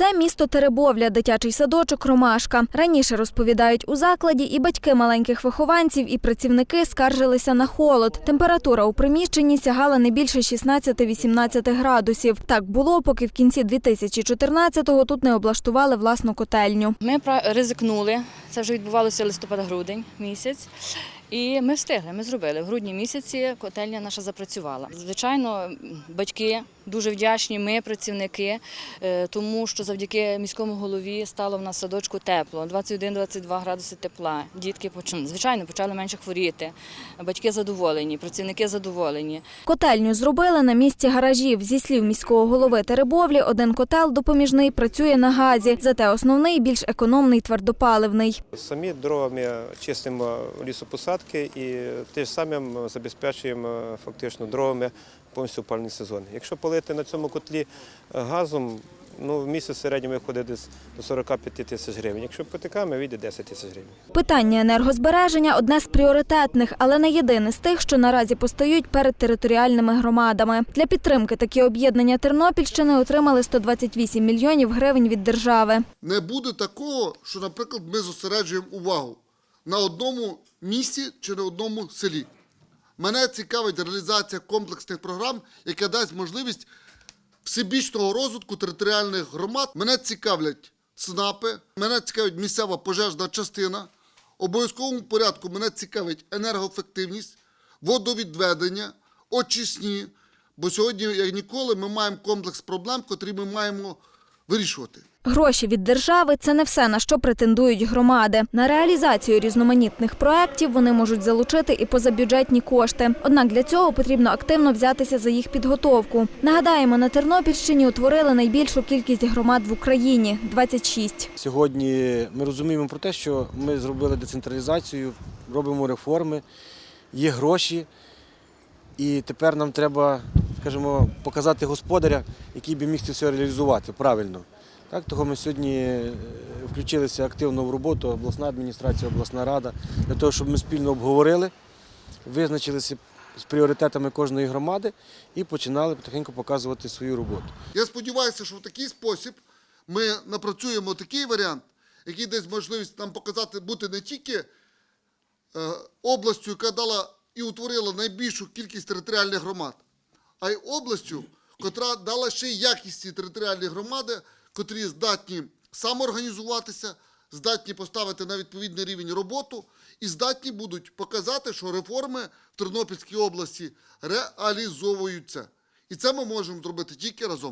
Це місто Теребовля, дитячий садочок Ромашка. Раніше розповідають у закладі, і батьки маленьких вихованців, і працівники скаржилися на холод. Температура у приміщенні сягала не більше 16-18 градусів. Так було, поки в кінці 2014-го тут не облаштували власну котельню. Ми ризикнули. Це вже відбувалося листопад-грудень місяць. І ми встигли, ми зробили. В грудні місяці котельня наша запрацювала. Звичайно, батьки дуже вдячні, ми працівники, е, тому що завдяки міському голові стало в нас садочку тепло. 21-22 градуси тепла. Дітки почали, звичайно, почали менше хворіти. Батьки задоволені, працівники задоволені. Котельню зробили на місці гаражів. Зі слів міського голови Теребовлі, один котел допоміжний працює на газі, зате основний більш економний твердопаливний. Самі дровами чистимо лісопосадки і тим самим забезпечуємо фактично дровами повністю опалювальний сезон. Якщо палити на цьому котлі газом, ну в місяць в середньому виходить десь до 45 тисяч гривень. Якщо потиками, вийде 10 тисяч гривень. Питання енергозбереження одне з пріоритетних, але не єдине з тих, що наразі постають перед територіальними громадами. Для підтримки такі об'єднання Тернопільщини отримали 128 мільйонів гривень від держави. Не буде такого, що, наприклад, ми зосереджуємо увагу на одному місці чи на одному селі. Мене цікавить реалізація комплексних програм, яка дасть можливість всебічного розвитку територіальних громад. Мене цікавлять ЦНАПи, мене цікавить місцева пожежна частина. Обов'язковому порядку мене цікавить енергоефективність, водовідведення, очисні. Бо сьогодні, як ніколи, ми маємо комплекс проблем, котрі ми маємо вирішувати. Гроші від держави це не все на що претендують громади. На реалізацію різноманітних проєктів вони можуть залучити і позабюджетні кошти. Однак для цього потрібно активно взятися за їх підготовку. Нагадаємо, на Тернопільщині утворили найбільшу кількість громад в Україні 26. Сьогодні ми розуміємо про те, що ми зробили децентралізацію, робимо реформи, є гроші, і тепер нам треба, скажімо, показати господаря, який би міг це все реалізувати правильно. Так, того ми сьогодні е, включилися активно в роботу, обласна адміністрація, обласна рада, для того, щоб ми спільно обговорили, визначилися з пріоритетами кожної громади і починали потихеньку показувати свою роботу. Я сподіваюся, що в такий спосіб ми напрацюємо такий варіант, який дасть можливість нам показати бути не тільки е, областю, яка дала і утворила найбільшу кількість територіальних громад, а й областю, котра дала ще й якісні територіальні громади, котрі здатні самоорганізуватися, здатні поставити на відповідний рівень роботу і здатні будуть показати, що реформи в Тернопільській області реалізовуються. І це ми можемо зробити тільки разом.